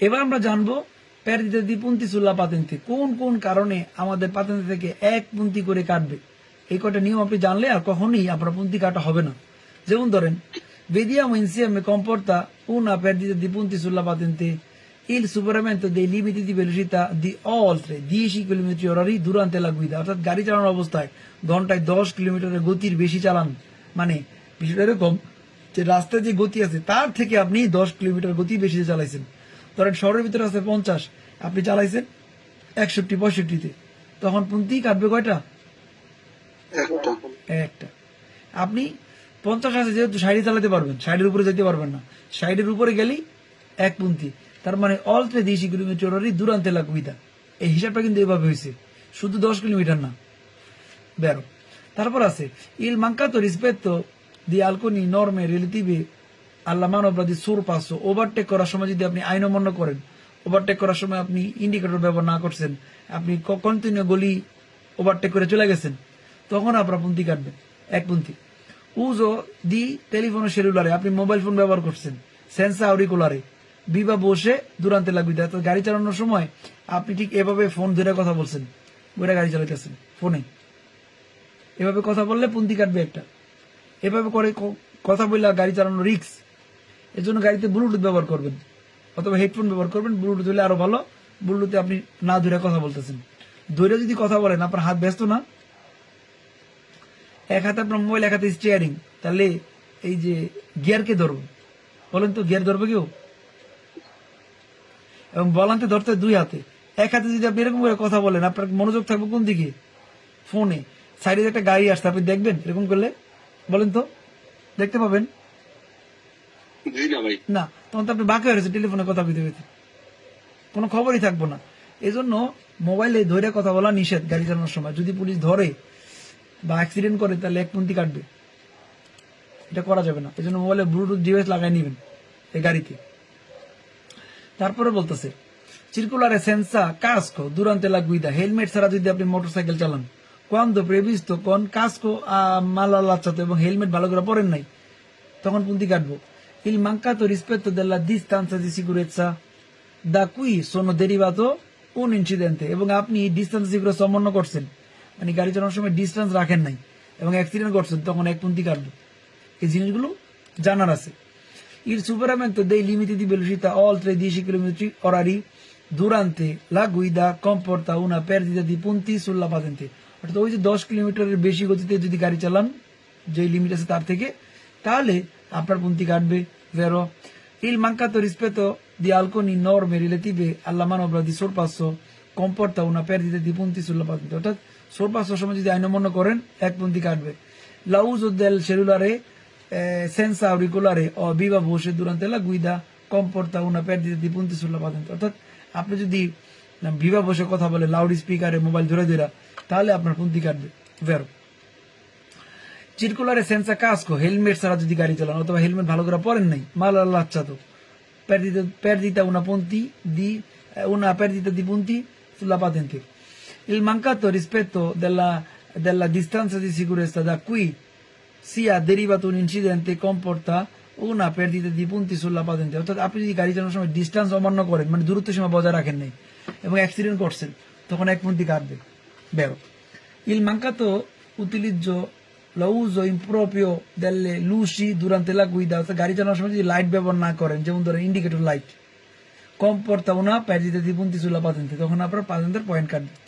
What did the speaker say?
এবার আমরা জানব প্যারিতে দ্বিপন্থী সুল্লা পাতেন্তে কোন কোন কারণে আমাদের পাতেন্তে থেকে এক পন্থী করে কাটবে? এই কটা নিয়ম আপনি জানলে আর কখনই আপনার পন্থী কাটা হবে না। যেমন ধরেন vediamo insieme comporta una perdita di punti sulla patente il superamento dei limiti di velocità di oltre 10 km orari durante la guida অর্থাৎ গাড়ি চালানোর অবস্থায় ঘন্টায় দশ কিলোমিটারের গতির বেশি চালান। মানে বিষয়টা এরকম যে রাস্তায় যে গতি আছে, তার থেকে আপনি দশ কিলোমিটার গতি বেশি চালাইছেন। ধরেন শহরের ভিতরে আছে পঞ্চাশ আপনি চালাইছেন একষট্টি পঁয়ষট্টিতে। তখন পন্থী কাটবে কয়টা? একটা। আপনি পঞ্চাশ আছে যেহেতু সাইডে চালাতে পারবেন সাইডের উপরে যেতে পারবেন না। সাইডের উপরে গেলেই এক পন্থী তার মানে অল্পে দিয়েছি কিলোমিটার দুরান্তে লাগুইদা এই হিসাবটা কিন্তু এভাবে হয়েছে। শুধু দশ কিলোমিটার না। বেরো। তারপর আছে ইল মাঙ্কাতো রিসপেত্তো দি আলকোনি নর্মে রিলেটিভে আল্লাহ মানবরাদি সুর পাঁচশো ওভারটেক করার সময় যদি আপনি আইন অমান্য করেন ওভারটেক করার সময় আপনি ইন্ডিকেটর ব্যবহার না করছেন, আপনি কন্টিনিউ গলি ওভারটেক করে চলে গেছেন, তখন আপনার পন্থী কাটবেন এক পন্থী উজো দি টেলিফোন সেলুলারে আপনি মোবাইল ফোন ব্যবহার করছেন সেন্সা আউরিকুলারে বিবা বসে দুরান্তে লাগবে তো গাড়ি চালানোর সময় আপনি ঠিক এভাবে ফোন ধরে কথা বলছেন, ওইটা গাড়ি চালাইতেছেন ফোনে এভাবে কথা বললে পুন্তি কাটবে একটা। এভাবে করে কথা বললে গাড়ি চালানো রিক্স এর জন্য গাড়িতে ব্লুটুথ ব্যবহার করবেন। অথবা হেডফোন ব্যবহার করবেন। ব্লুটুথ হলে আরও ভালো। ব্লুটুথে আপনি না ধরে কথা বলতেছেন। ধরে যদি কথা বলেন, আপনার হাত ব্যস্ত না। এক হাতে আপনার মোবাইল, এক হাতে স্টিয়ারিং তাহলে এই যে গিয়ারকে ধরবো? বলেন তো গিয়ার ধরবে কেউ এবং বলান্তে ধরতে দুই হাতে। এক হাতে যদি আপনি এরকম করে কথা বলেন, আপনার মনোযোগ থাকবে কোন দিকে? ফোনে। সাইডে একটা গাড়ি আসছে, আপনি দেখবেন এরকম করলে? বলেন তো, দেখতে পাবেন। না, তখন তো আপনি বাকি হয়ে টেলিফোনে কথা বলতে বলতে কোনো খবরই থাকব না। এই জন্য মোবাইলে ধরে কথা বলা নিষেধ গাড়ি চালানোর সময়। যদি পুলিশ ধরে বা অ্যাক্সিডেন্ট করে, তাহলে এক পন্থী কাটবে। এটা করা যাবে না। এই জন্য মোবাইলে ব্লুটুথ ডিভাইস লাগাই নেবেন এই গাড়িতে। তারপরে বলতেছে circolare senza casco durante la guida helmet ছাড়া যদি আপনি মোটরসাইকেল চালান, quando previsto con casco a mal allacciato এবং হেলমেট ভালো করে পরেন নাই, তখন পুন্তি কাটবো। Il mancato rispetto della distanza di sicurezza da cui sono derivato un incidente এবং আপনি ডিস্টেন্স সিকিউরিটি সম্পন্ন করছেন মানে গাড়ি চালানোর সময় ডিস্টেন্স রাখেন নাই এবং অ্যাক্সিডেন্ট করছেন তখন এক পুন্তি কাটবে এই জিনিসগুলো জানার আছে Il superamento dei limiti di velocità oltre i 10 km orari durante la guida comporta una perdita di punti sulla patente অর্থাৎ ওই যে দশ কিলোমিটারের বেশি গতিতে যদি গাড়ি চালান যে লিমিট আছে তার থেকে তাহলে আপনার বন্তি কাটবে ফের ইল মাঙ্কাতো রিসপেতো দি আলকোনি নর মেরিলেটিভে আল্লাহ মানব রাদি সোরপাশ কম্পর্তা উনা পের দিতে দ্বিপন্থী সুল্লা পাঁচ অর্থাৎ সোরপাশ সময় যদি আইনমন্য করেন, এক পন্থী কাটবে। লাউজ উদ্দেল সেলুলারে সেন্সা রিকুলারে, অ বিবা বসে দুরান্ত এলা গুইদা কম্পর্তা উনা পের দিতে দ্বিপন্থী সুল্লা পাঁচ অর্থাৎ আপনি যদি বিবা বসে কথা বলে, লাউড স্পিকারে মোবাইল ধরে দিরা তাহলে আপনার পন্থী কাটবে ফেরো চিরকুলারে সেন্সার কাজ করো হেলমেট ছাড়া যদি গাড়ি চালানো, অথবা হেলমেট ভালো করে পরেন নাই, মাল আল্লাহ তো। পেরদিতে পেরদিতে উনা পন্থী দি উনা পেরদিতে দি পন্থী তুলা পাতেন ইল মাঙ্কা তো রিসপেক্ট তো, দেলা দেলা ডিস্টান্স দি সিকুরেস দাদা কুই, সিয়া দেরিবাত উন কম পড়তা উনা পেরদিতে দি পন্থী সুল্লা পাতেন অর্থাৎ আপনি যদি গাড়ি চালানোর সময় ডিস্টান্স অমান্য করেন মানে দূরত্ব সীমা বজায় রাখেন নাই, এবং অ্যাক্সিডেন্ট করছেন, তখন এক পন্থী কাটবে। বেরো। ইল মাঙ্কা তো উতিলিজ্য utilizzo l'uso improprio delle luci durante la guida অর্থাৎ গাড়ি চালানোর সময় যদি লাইট ব্যবহার না করেন যেমন ধরেন indicator light comporta una perdita di punti sulla patente তখন আপনার পাতেন্টের পয়েন্ট কাটবে